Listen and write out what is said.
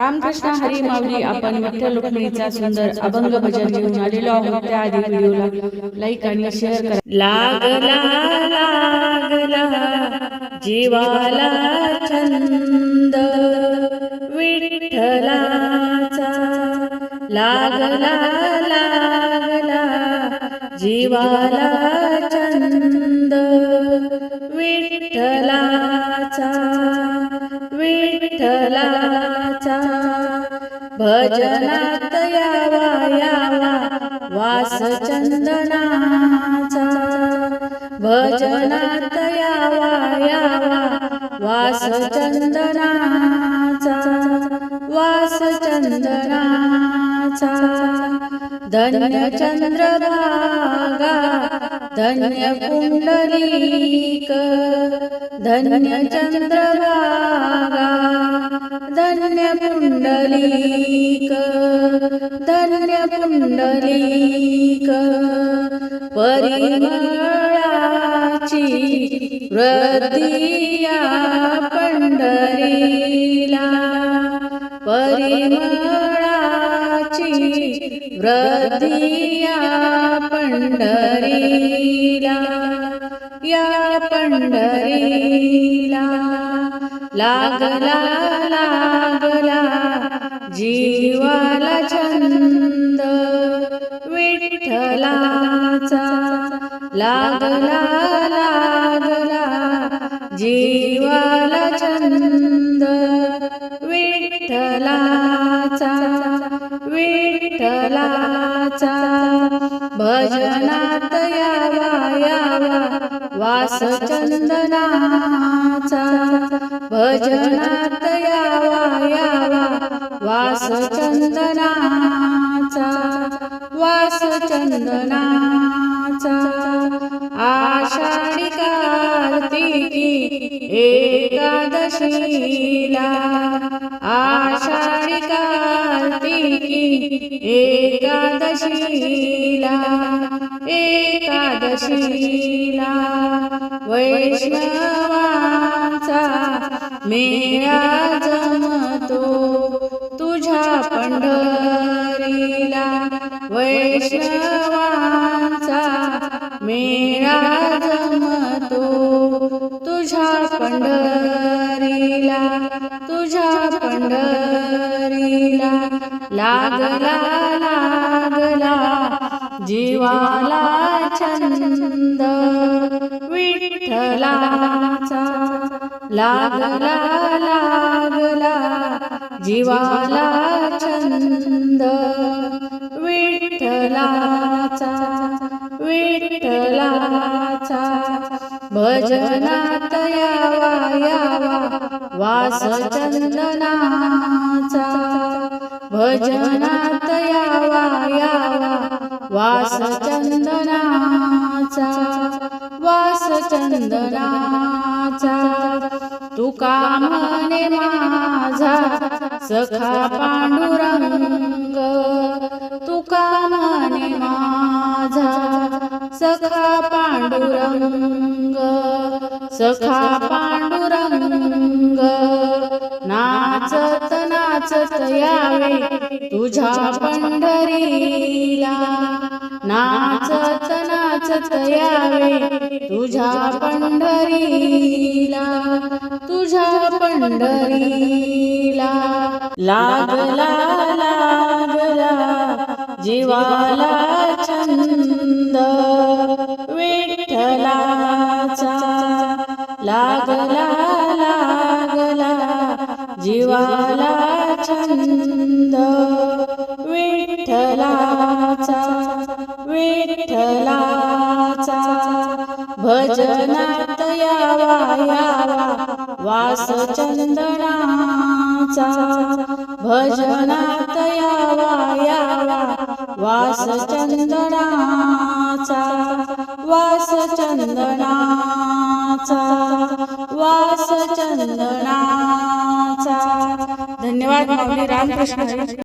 रामकृष्ण हरी माऊली आपण विठ्ठल रुक्मिणीचा सुंदर अभंग भजन घेऊन आलेलो आहोत. त्या आधी व्हिडिओला लाईक आणि शेअर करा. लागला लागला जीवाला छंद विठ्ठलाचा. लागला लागला जीवाला छंद विठ्ठलाचा भजनात यावा यावा वास चंदनाचा भजनात यावा यावा वास चंदनाचा वास चंदनाचा धन्य चंद्रभागा धन्य कुंडलीक. धन्य चंद्रभागा पुंडलीक धन्य पुंडलीक परिमळाची वृद्धिया पंढरीला परिमळाची वृद्धिया पंढरीला या पंढरीला. लागला लागला जीवाला छंद विठ्ठलाचा. लागला लागला जीवाला छंद विठ्ठलाचा. विठ्ठलाचा. भजनात यावा यावा वास चंदनाचा भजन चंदनाचा वास चंदनाचा आषाढी कार्तिकी एकादशीला. आषाढी कार्तिकी एकादशीला एकादशीला. वैष्णवाचा मेळा जमतो. तुझ्या पंढरीला वैष्णवाचा मेळा जमतो. तुझ्या पंढरीला तुझ्या पंढरीला लागला लागला जीवाला छंद. विठ्ठलाचा लागला लागला जीवाला छंद विठ्ठलाचा विठ्ठलाचा. भजनात यावा यावा वास चंदनाचा भजनात यावा यावा वास चंदनाचा वास चंदनाचा तुका म्हणे माझा सखा पांडुरंग तुका म्हणे माझा सखा पांडुरंग सखा पांडुरंग नाचत नाचत यावे तुझ्या पंढरीला नाचत नाचत यावे तुझ्या पंढरीला तुझ्या पंढरीला. लागला लागला जीवाला छंद विठ्ठलाचा. लागला लागला जीवाला छंद विठ्ठलाचा विठ्ठला. भजनात यावा यावा वास चंदनाचा भजनात यावा यावा वास चंदनाचा वास चंदनाचा वास चंदनाचा धन्यवाद रामकृष्ण